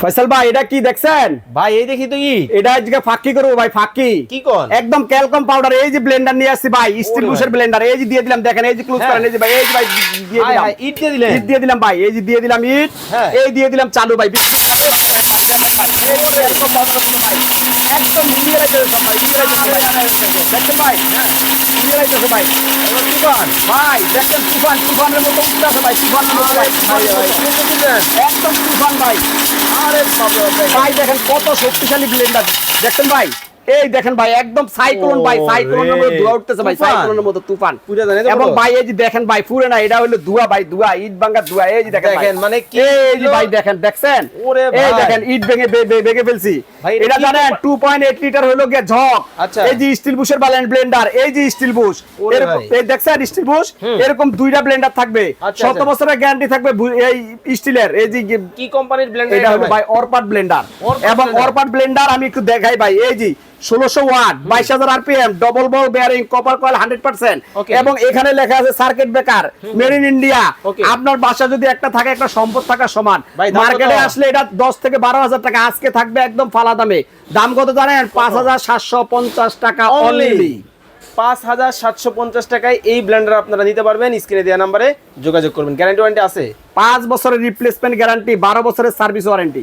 ফয়সাল ভাই এটা কি দেখছেন? ভাই এই দেখি তো ই এটা আজকে ফাঁকি করব ভাই ফাঁকি। কি কর একদম ক্যালকম পাউডার এই যে ব্লেন্ডার নিয়ে আসছি ভাই স্টিল বুশের ব্লেন্ডার এই যে দিয়ে দিলাম দেখেন এই যে ক্লোজ হ্যাঁ। করেন এই যে ভাই এই যে ভাই দিয়ে দিলাম। ইট দিয়ে দিলেন? ইট দিয়ে দিলাম ভাই এই যে দিয়ে দিলাম ইট। হ্যাঁ। এই দিয়ে দিলাম চালু ভাই বিস্কুট খাবে ভাই, ভাই, ভাই, দেখেন ভাই, এই যে এরকম powder ভাই, একদম রাখতেছে ভাই, রাখতেছে দেখেন ভাই, ভাই। তুফান, ভাই, দেখেন তুফান, তুফানের মতো উঠতেছে ভাই, তুফানের মতো ভাই, ভাই একদম তুফান ভাই আরে ভাই দেখেন কত শক্তিশালী ব্লেন্ডার দেখছেন ভাই? এই দেখেন ভাই একদম সাইক্লোন ভাই সাইক্লোনের মতো ধোয়া উঠতেছে ভাই সাইক্লোনের মতো তুফান। এবং ভাই এই যে দেখেন ভাই পুরে না এটা হলো ধোয়া ভাই ধোয়া ইট ভাঙা ধোয়া এই যে দেখেন মানে কি এই যে ভাই দেখেন দেখছেন? ওরে এই দেখেন ইট ভেঙে ভেঙে ফেলছি। এটা জানেন 2.8 লিটার হলো গিয়ে ঝক। আচ্ছা। এই যে স্টিল বুশের ব্যালেন্স ব্লেন্ডার এই যে স্টিল বুশ এরকম এই দেখছেন স্টিল বুশ এরকম দুইটা ব্লেন্ডার থাকবে। আচ্ছা, শত আচ্ছা। বছরের গ্যারান্টি থাকবে এই স্টিলের এই যে কি কোম্পানির ব্লেন্ডার এটা হলো ভাই? অরপাট ব্লেন্ডার এবং। অরপাট ব্লেন্ডার আমি একটু দেখাই ভাই এই যে ষোলোশো ওয়াট বাইশ হাজার RPM double ball bearing copper coil hundred percent এবং এখানে লেখা আছে circuit breaker made in India আপনার বাসা যদি একটা থাকে একটা সম্পদ থাকা সমান। মার্কেটে আসলে এটা দশ থেকে বারো হাজার টাকা আজকে থাকবে একদম ফালা দামে। দাম কত জানেন? পাঁচ হাজার সাতশো পঞ্চাশ টাকা অনলি পাঁচ হাজার সাতশো পঞ্চাশ টাকায় এই ব্লেন্ডার আপনারা নিতে পারবেন। স্ক্রিনে দেওয়া নাম্বারে যোগাযোগ করবেন। গ্যারান্টি ওয়ারেন্টি আছে? পাঁচ বছরের রিপ্লেসমেন্ট গ্যারান্টি বারো বছরের সার্ভিস ওয়ারেন্টি